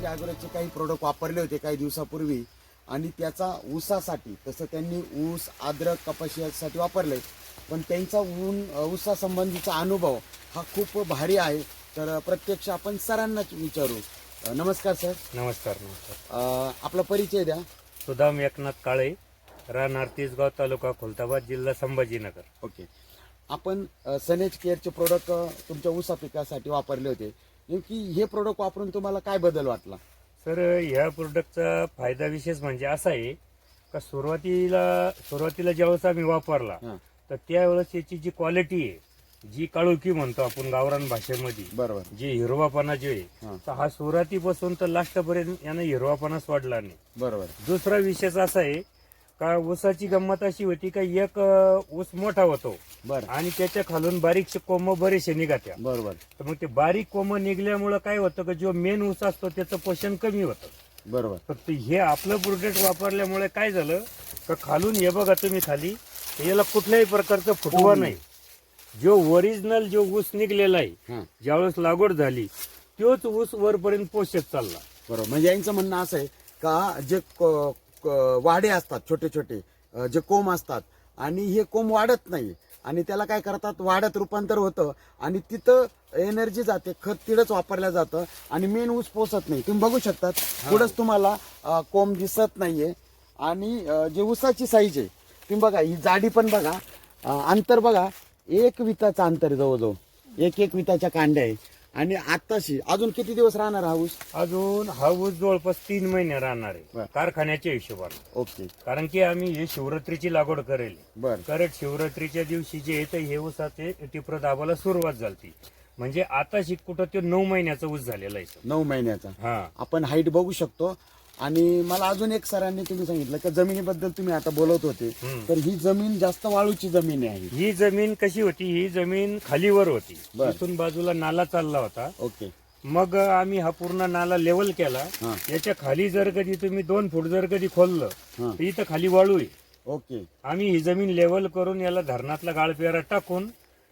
सनेज अॅग्रोचे काही प्रोडक्ट वापरले होते काही दिवसापूर्वी आणि त्याचा ऊसासाठी तसं त्यांनी ऊस अद्रक कपाशीसाठी वापरले. पण त्यांचा ऊन ऊसासंबंधीचा अनुभव हा खूप भारी आहे. तर प्रत्यक्ष आपण सरांनाच विचारू. नमस्कार सर. नमस्कार नमस्कार. आपला परिचय द्या. सुदाम एकनाथ काळे राहणार तिसगाव तालुका खुलताबाद जिल्हा संभाजीनगर. ओके. आपण सनेज केअरचे प्रोडक्ट तुमच्या ऊसा पिकासाठी वापरले होते. नेमकी हे प्रोडक्ट वापरून तुम्हाला काय बदल वाटला? सर ह्या प्रोडक्टचा फायदा विशेष म्हणजे असा आहे का सुरुवातीला सुरुवातीला ज्यावेळेस आम्ही वापरला हां. तर त्यावेळेस याची जी क्वालिटी आहे जी काळुकी म्हणतो आपण गावरान भाषेमध्ये बरोबर. जी हिरवापणा जे हां. आहे तर हा सुरुवातीपासून तर लास्टपर्यंत यानं हिरवापणाच वाढला नाही. बरोबर. दुसरा विशेष असा आहे का ऊसाची गंमत अशी होती का एक अं, ऊस मोठा होतो. बरं. आणि त्याच्या खालून बारीकशे कोंब बरेचसे निघात्या. बरोबर. तर मग ते बारीक कोंब निघल्यामुळं काय होतं की जो मेन ऊस असतो त्याचं पोषण कमी होतं. बरोबर. फक्त हे आपलं प्रोडक्ट वापरल्यामुळे काय झालं का खालून हे बघा तुम्ही खाली तर याला कुठल्याही प्रकारचं फुटवा नाही. जो ओरिजिनल जो ऊस निघलेला आहे हां. ज्यावेळेस लागवड झाली तोच ऊस वरपर्यंत पोषक चालला. बरोबर. म्हणजे यांचं म्हणणं असं आहे का जे क- वाडे असतात छोटे छोटे जे कोंब असतात. आणि हे कोंब वाढत नाही. आणि त्याला काय करतात? वाढत रूपांतर होतं. आणि तिथं एनर्जी जाते खत तिडच वापरलं जातं. आणि मेन ऊस पोचत नाही. तुम्ही बघू शकतात. पुढंच तुम्हाला कोंब दिसत नाहीये. आणि जे ऊसाची साईज आहे तुम्ही बघा ही जाडी पण बघा. अंतर बघा. एक विताचं अंतर जवळजवळ. एक एक विताच्या कांड्या आहे. आणि आताशी अजून किती दिवस राहणार हा ऊस? अजून हा ऊस जवळपास तीन महिने राहणार बर. आहे कारखान्याच्या हिशोबाने. ओके. कारण की आम्ही हे शिवरात्रीची लागवड करेल. बर. करत शिवरात्रीच्या दिवशी जे येतं हे ऊसाचे टिप्र दाबाला सुरुवात झाली म्हणजे आता शिक कुठं ते नऊ महिन्याचा ऊस झालेला आहे. सर. नऊ महिन्याचा. हा. आपण हाईट बघू शकतो. आणि मला अजून एक सरांनी तुम्ही सांगितलं की जमिनीबद्दल तुम्ही आता बोलत होते. हम्म. तर ही जमीन जास्त वाळूची जमीन आहे. ही जमीन कशी होती? ही जमीन खालीवर होती. बर. तिथून बाजूला नाला चालला होता. ओके. मग आम्ही हा पूर्ण नाला लेवल केला. हा. याच्या खाली जर कधी तुम्ही दोन फूट जर कधी खोललं हा. तर इथं खाली वाळू आहे. ओके. आम्ही ही जमीन लेवल करून याला धरणातला गाळपेरा टाकून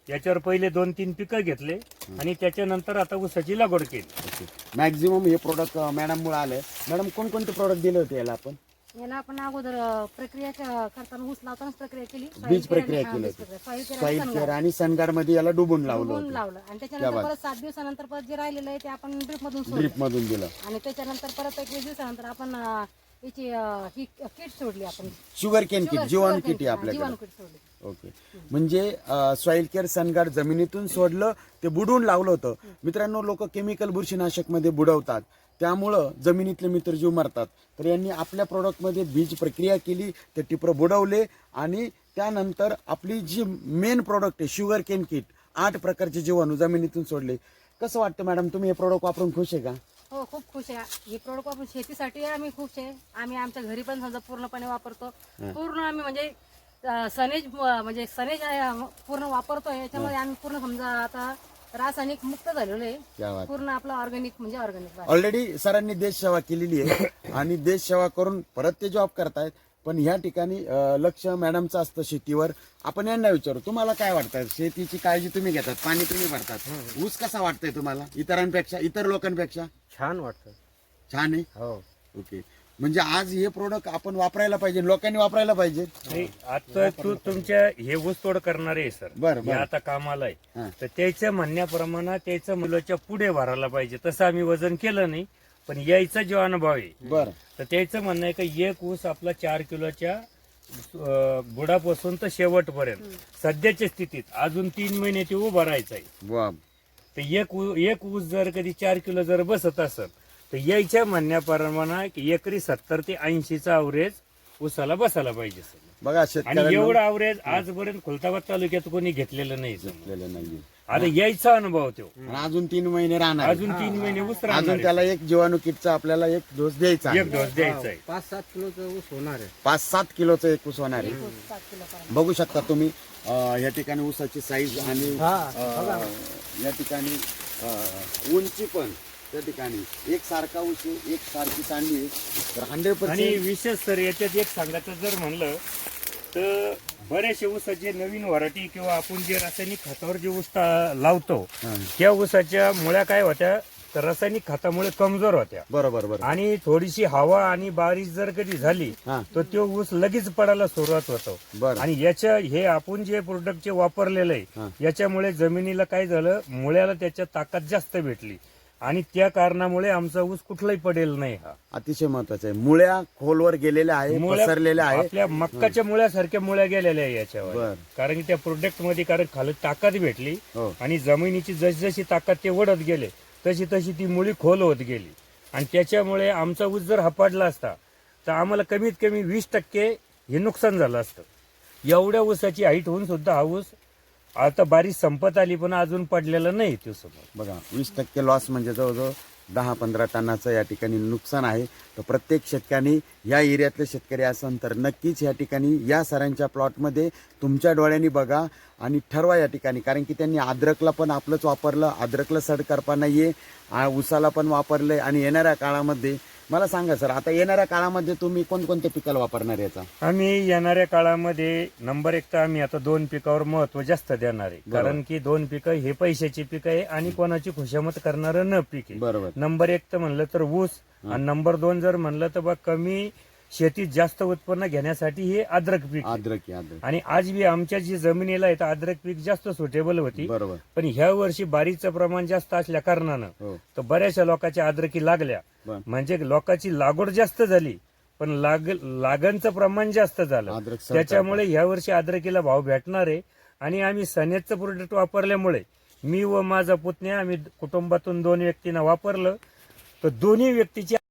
याच्यावर पहिले दोन तीन पिकं घेतले आणि त्याच्यानंतर आता ऊसाची लागवड केली. मॅक्झिमम हे प्रोडक्ट मॅडम मुळे आले मॅडम कोणकोणते प्रोडक्ट दिले होते याला आपण? याला आपण अगोदर अ, प्रक्रिया क- करताना ऊस लावतानाच प्रक्रिया केली. बीज प्रक्रिया आणि- केली होती. sungar. केअर आणि सनगारमध्ये याला डुबून लावलं होतं. लावलं. आणि त्या त्याच्यानंतर. परत सात दिवसानंतर परत जे राहिलेलं आहे ते आपण ड्रिप मधून सोडलं. ड्रीप मधून दिलं. आणि त्याच्यानंतर परत एकवीस दिवसानंतर आपण अ, याची अ, ही किट सोडली आपण. शुगर केन किट Sugar- जीवन sugar किट आहे आपल्याकडे. जीवाणू किट सोडली. ओके म्हणजे सॉइल केअर सनगार्ड जमिनीतून सोडलं ते बुडवून लावलं होतं. मित्रांनो लोक केमिकल बुरशीनाशकमध्ये बुडवतात. त्यामुळं जमिनीतले मित्रजीव मरतात. तर यांनी आपल्या प्रोडक्टमध्ये बीज प्रक्रिया केली ते टिपरं बुडवले आणि त्यानंतर आपली जी मेन प्रोडक्ट आहे शुगर केन किट आठ प्रकारचे जीवाणू जमिनीतून सोडले. कसं वाटतं मॅडम तुम्ही हे प्रोडक्ट वापरून खुश आहे का? हो खूप खुश आहे. हे प्रोडक्ट वापरून शेतीसाठी आम्ही खुश आहे. आम्ही आमच्या घरी पण समजा पूर्णपणे वापरतो. पूर्ण आम्ही म्हणजे अ, सनेज म्हणजे सनेज आहे, पूर्ण वापरतोय. याच्यामध्ये आम्ही पूर्ण समजा आता रासायनिक मुक्त झालेलो आहे. क्या बात. पूर्ण आपलं ऑर्गॅनिक म्हणजे ऑर्गॅनिक ऑलरेडी सरांनी देश सेवा केलेली आहे. आणि देश सेवा करून परत ते जॉब करतायत. पण ह्या ठिकाणी लक्ष मॅडमचं असतं शेतीवर. आपण यांना विचारू तुम्हाला काय वाटतं शेतीची काळजी तुम्ही घेतात पाणी तुम्ही भरतात. ऊस कसा वाटतंय तुम्हाला? इतरांपेक्षा इतर लोकांपेक्षा? छान वाटतं. छान आहे? हो. ओके. म्हणजे आज हे प्रोडक्ट आपण वापरायला पाहिजे लोकांनी वापरायला पाहिजे? नाही, आता तू तुमच्या हे ऊसतोड करणारे आहे सर. बरं, बरं. आता कामाला आहे. तर त्याच्या म्हणण्याप्रमाणे त्याचं मुलाच्या पुढे भरायला पाहिजे. तसं आम्ही वजन केलं नाही. पण यायचा जो अनुभव आहे बरं. तर त्याचं म्हणणं आहे की एक ऊस आपला चार किलोच्या बुडापासून तर शेवटपर्यंत. सध्याच्या स्थितीत अजून तीन महिने ते उभं राहायचं आहे. वा तर एक एक ऊस जर कधी चार किलो जर बसत असेल तर यायच्या म्हणण्याप्रमाणे की एकरी सत्तर ते ऐंशीचा अवरेज ऊसाला बसायला पाहिजे सर बघा आणि शेतकऱ्यांना एवढं अवरेज आजपर्यंत खुलताबाद तालुक्यात कोणी घेतलेलं नाही. घेतलेलं नाहीये. आता यायचा अनुभव तो. आणि अजून तीन महिने राहणार अजून तीन महिने अजून. त्याला एक जीवाणू किटचा आपल्याला एक डोस द्यायचा. एक डोस द्यायचा आहे. पाच सात किलोचं ऊस होणार आहे. पाच सात किलोचं एक ऊस होणार आहे. सात किलो बघू शकता तुम्ही अं, या ठिकाणी ऊसाची साईज आणि अं, या ठिकाणी अं, उंची पण त्या ठिकाणी. एक सारखा ऊस आहे, एक सारखी चांदी आहे. तर हंड्रेड आणि पर्सेंट विशेष सर याच्यात एक सांगायचं जर म्हणलं तर बऱ्याचशा ऊसाचे नवीन व्हरायटी किंवा आपण जे रासायनिक खतावर जे ऊस लावतो त्या ऊसाच्या मुळ्या काय होत्या? तर रासायनिक खतामुळे कमजोर होत्या. बरोबर बरोबर. आणि थोडीशी हवा आणि बारिश जर कधी झाली. तर तो ऊस लगेच पडायला सुरुवात होतो. आणि याच्या हे आपण जे प्रोडक्ट जे वापरलेलं. आहे याच्यामुळे जमिनीला काय झालं? मुळ्याला त्याच्या ताकद जास्त भेटली. आणि त्या कारणामुळे आमचा ऊस कुठलाही पडेल नाही हा. अतिशय महत्वाचं आहे. मुळ्या खोलवर गेलेल्या आहे मुळ्या- पसरलेल्या आहे आपल्या मक्काच्या मुळ्यासारख्या मुळ्या गेलेल्या आहे याच्यावर. बर. कारण की त्या प्रोडक्टमध्ये कारण खाली ताकद भेटली हो. आणि जमिनीची जशी जशी ताकद ते वडत गेले तशी तशी ती मुळी खोल होत गेली. आणि त्याच्यामुळे आमचा ऊस जर हपाडला असता तर आम्हाला कमीत कमी वीस टक्के हे नुकसान झालं असतं. एवढ्या ऊसाची हाईट होऊन सुद्धा हा ऊस आता बारी संपत आली पण अजून पडलेलं नाही तो समोर बघा वीस टक्के लॉस म्हणजे जवळजवळ दहा पंधरा टनाचं या ठिकाणी नुकसान आहे. तर प्रत्येक शेतकऱ्यांनी या एरियातले शेतकरी असन तर नक्कीच या ठिकाणी या सरांच्या प्लॉटमध्ये तुमच्या डोळ्यांनी बघा आणि ठरवा या ठिकाणी. कारण की त्यांनी अद्रकला पण आपलंच वापरलं अद्रकला सड करपा नाहीये उसाला पण वापरलंय आणि येणाऱ्या काळामध्ये मला सांगा सर आता येणाऱ्या काळामध्ये तुम्ही कोणकोणत्या पिकाला वापरणार याचा? आम्ही येणाऱ्या काळामध्ये नंबर एक तर आम्ही आता दोन पिकावर महत्त्व जास्त देणार आहे. बरोबर. कारण की दोन पिकं हे पैशाची पिकं आहे आणि कोणाची खुशामत करणारं न पीक आहे. बरोबर. नंबर एक तर म्हणलं तर ऊस आणि नंबर दोन जर म्हणलं तर बा कमी शेतीत जास्त उत्पन्न घेण्यासाठी हे अद्रक पीक आहे. अद्रक आहे, अद्रक. आणि आज बी आमच्या जी जमिनीला आहे तर अद्रक पीक जास्त सुटेबल होती. बरोबर. पण ह्या वर्षी बारीचं प्रमाण जास्त असल्या कारणानं हो. तर बऱ्याचशा लोकांच्या अद्रकी लागल्या. बर. म्हणजे लोकांची लागवड जास्त झाली पण लाग लागणचं प्रमाण जास्त झालं. अद्रक त्याच्यामुळे ह्या वर्षी अद्रकीला भाव भेटणार आहे. आणि आम्ही सनेजचं प्रोडक्ट वापरल्यामुळे मी व माझा पुतण्या आम्ही कुटुंबातून दोन व्यक्तींना वापरलं. तर दोन्ही व्यक्तीची